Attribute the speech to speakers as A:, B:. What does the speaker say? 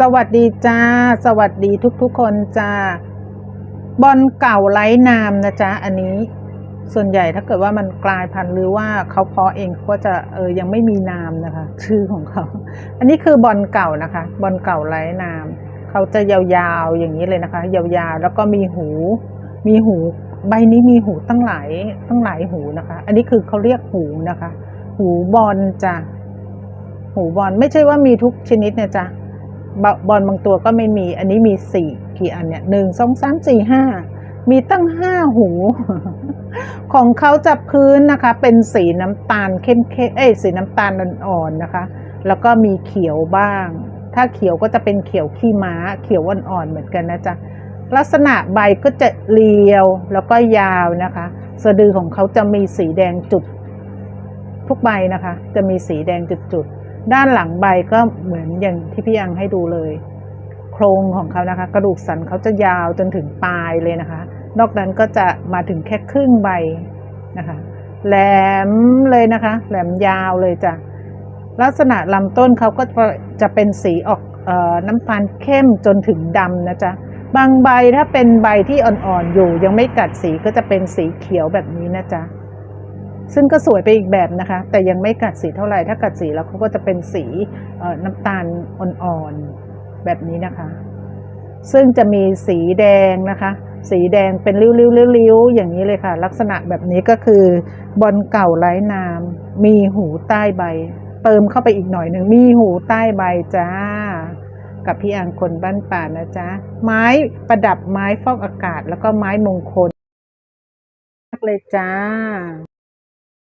A: สวัสดีจ้า สวัสดีทุกๆคนจ้า บอลเก่าไร้นามนะจ๊ะ อันนี้ส่วนใหญ่ถ้าเกิดว่ามันกลายพันธุ์หรือว่าเขาเพาะเองเขาก็จะเออยังไม่มีนามนะคะ ชื่อของเขา อันนี้คือบอลเก่านะคะ บอลเก่าไร้นาม เขาจะยาวๆอย่างนี้เลยนะคะ ยาวๆแล้วก็มีหู มีหู ใบนี้มีหูตั้งหลายตั้งหลายหูนะคะ อันนี้คือเขาเรียกหูนะคะ หูบอลจ้ะหูบอลไม่ใช่ว่ามีทุกชนิดนะจ๊ะ บอบอลบางตัวก็ไม่มี อันนี้มีสี่กี่อันเนี่ยหนึ่งสองสามสี่ห้ามีตั้งห้าหู ของเขาจะพื้นนะคะ เป็นสีน้ำตาลเข้มๆเอ้ยสีน้ำตาลอ่อนๆนะคะ แล้วก็มีเขียวบ้าง ถ้าเขียวก็จะเป็นเขียวขี้ม้า เขียวอ่อนๆเหมือนกันนะจ๊ะลักษณะใบก็จะเรียวแล้วก็ยาวนะคะ สะดือของเขาจะมีสีแดงจุด ทุกใบนะคะ จะมีสีแดงจุดๆ ด้านหลังใบก็เหมือนอย่างที่พี่ยังให้ดูเลย โครงของเขานะคะ กระดูกสันเขาจะยาวจนถึงปลายเลยนะคะ นอกนั้นก็จะมาถึงแค่ครึ่งใบนะคะแหลมเลยนะคะ แหลมยาวเลยจ้ะลักษณะลำต้นเขาก็จะเป็นสีออกออน้ำตาลเข้มจนถึงดำนะจ๊ะบางใบถ้าเป็นใบที่อ่อนๆอยู่ ยังไม่กัดสีก็จะเป็นสีเขียวแบบนี้นะจ๊ะ ซึ่งก็สวยไปอีกแบบนะคะ แต่ยังไม่กัดสีเท่าไหร่ ถ้ากัดสีแล้วเขาก็จะเป็นสีน้ำตาลอ่อนๆแบบนี้นะคะ ซึ่งจะมีสีแดงนะคะ สีแดงเป็นริ้วๆๆอย่างนี้เลยค่ะ ลักษณะแบบนี้ก็คือบอลเก่าไร้นามมีหูใต้ใบ เติมเข้าไปอีกหน่อยหนึ่งมีหูใต้ใบจ้า กับพี่อังคนบ้านป่านะจ๊ะไม้ประดับไม้ฟอกอากาศแล้วก็ไม้มงคลมากเลยจ้า